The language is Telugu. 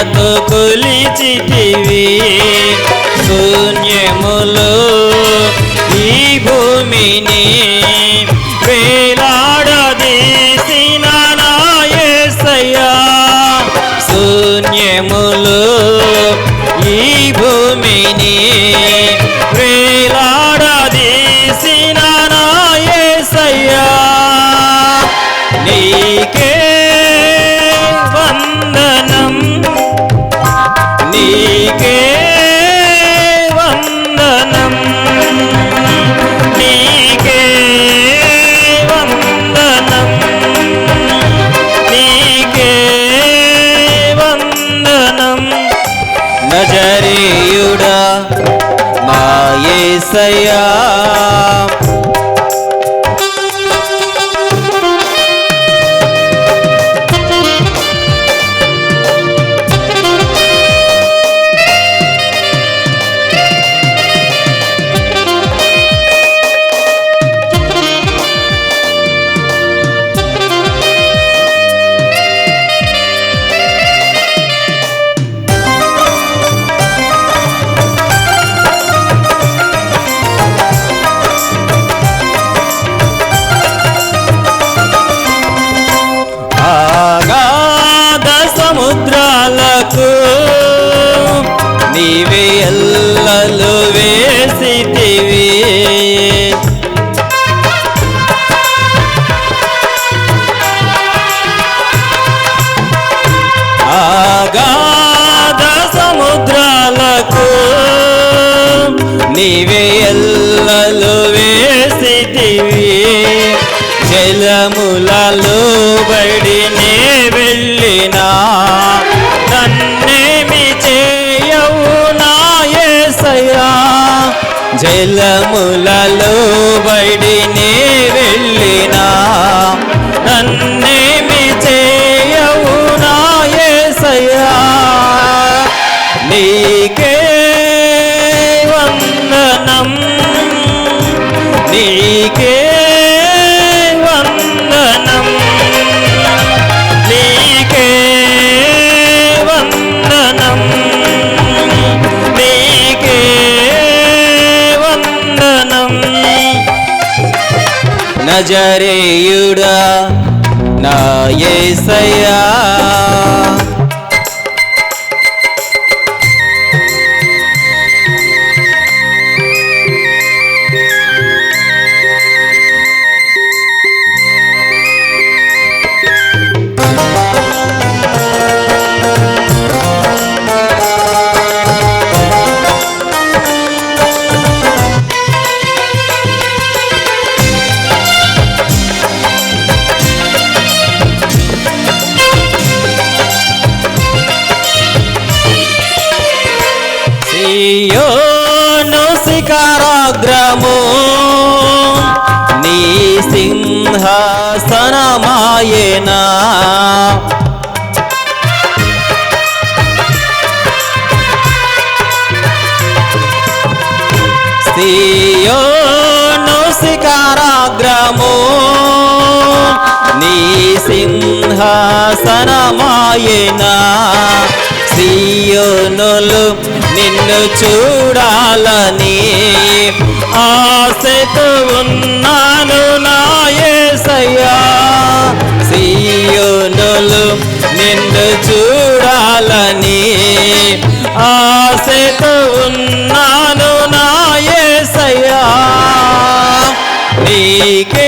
జీనతో కొలిచితివి శూన్యములో ఈ భూమిని వేలాడదీసిన నాయసయ్యా శూన్యములో ఈ భూమిని నజరేయుడా మా నీవే ఎల్లలు వేసితివి. జలములలో బడి నే వెళ్ళినా. నన్నేమి చేయవు నాయసయా జలములలో బడి నే వెళ్ళినా. నన్నేమి చేయవు నాయసయా నీకే వందనం నీకే వందనం. నీకే వందనం. నీకే వందనం. నజరేయుడా నా ఏసయ్యా. శిఖరాగ్రము నీ సింహాసనమాయేనా? సియోను శిఖరాగ్రము నీ సింహాసనమాయనా? సియోనులు నిన్ను చూడాలని ఆశతో ఉన్నాను నాయసయ్యా సీయోనులు నిన్ను చూడాలని ఆశతో ఉన్నాను నాయసయ్యా నీకే